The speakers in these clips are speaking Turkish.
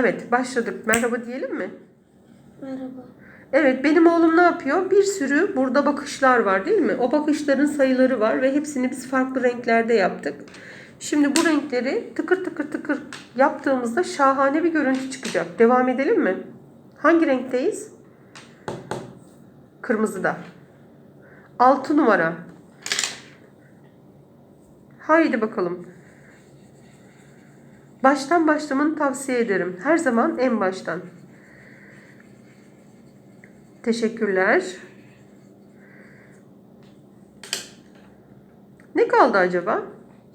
Evet başladık. Merhaba diyelim mi? Merhaba. Evet benim oğlum ne yapıyor? Bir sürü burada bakışlar var değil mi? O bakışların sayıları var ve hepsini biz farklı renklerde yaptık. Şimdi bu renkleri tıkır tıkır tıkır yaptığımızda şahane bir görüntü çıkacak. Devam edelim mi? Hangi renkteyiz? Kırmızıda. 6 numara. Haydi bakalım. Baştan başlamanı tavsiye ederim. Her zaman en baştan. Teşekkürler. Ne kaldı acaba?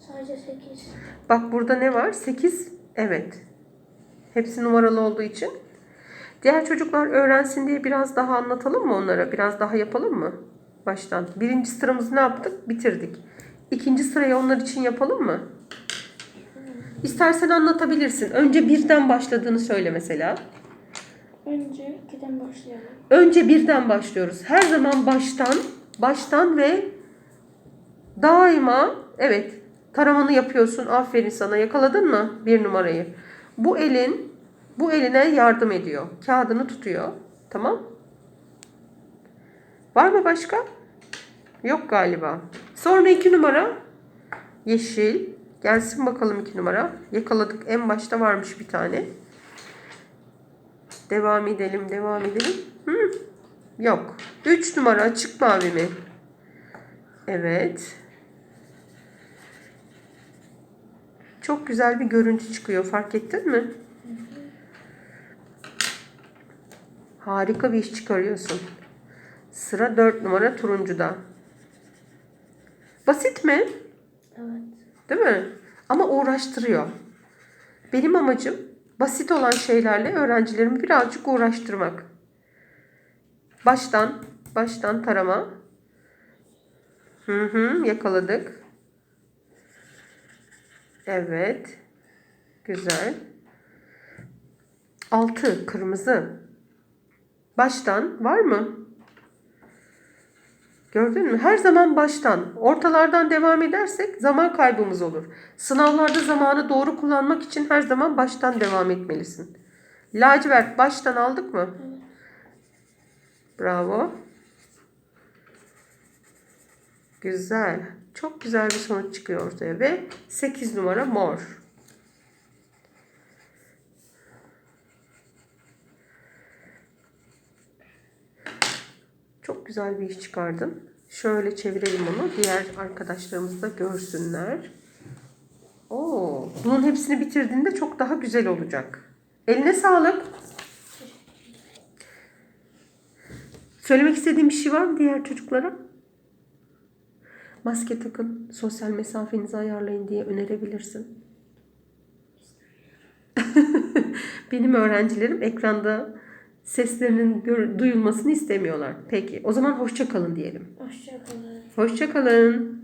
Sadece 8. Bak burada ne var? 8. Evet. Hepsi numaralı olduğu için. Diğer çocuklar öğrensin diye biraz daha anlatalım mı onlara? Biraz daha yapalım mı? Baştan. Birinci sıramızı ne yaptık? Bitirdik. İkinci sırayı onlar için yapalım mı? İstersen anlatabilirsin. Önce birden başladığını söyle mesela. Önce 2'den başlayalım. Önce birden başlıyoruz. Her zaman baştan, baştan ve daima evet taramanı yapıyorsun. Aferin sana. Yakaladın mı bir numarayı? Bu elin bu eline yardım ediyor. Kağıdını tutuyor. Tamam? Var mı başka? Yok galiba. Sonra iki numara yeşil. Gelsin bakalım iki numara. Yakaladık. En başta varmış bir tane. Devam edelim, devam edelim. Hı, yok. 3 numara açık mavi mi? Evet. Çok güzel bir görüntü çıkıyor. Fark ettin mi? Harika bir iş çıkarıyorsun. Sıra 4 numara turuncuda. Basit mi? Evet. Değil mi? Ama uğraştırıyor. Benim amacım basit olan şeylerle öğrencilerimi birazcık uğraştırmak. Baştan, baştan tarama. Hı hı, yakaladık. Evet. Güzel. Altı, kırmızı. Baştan var mı? Gördün mü? Her zaman baştan. Ortalardan devam edersek zaman kaybımız olur. Sınavlarda zamanı doğru kullanmak için her zaman baştan devam etmelisin. Lacivert baştan aldık mı? Bravo. Güzel. Çok güzel bir sonuç çıkıyor ortaya ve 8 numara mor. Güzel bir iş çıkardın. Şöyle çevirelim onu. Diğer arkadaşlarımız da görsünler. Oo, bunun hepsini bitirdiğinde çok daha güzel olacak. Eline sağlık. Söylemek istediğin bir şey var mı diğer çocuklara? Maske takın, sosyal mesafenizi ayarlayın diye önerebilirsin. Benim öğrencilerim ekranda seslerinin duyulmasını istemiyorlar. Peki, o zaman hoşça kalın diyelim. Hoşçakalın. Hoşça kalın.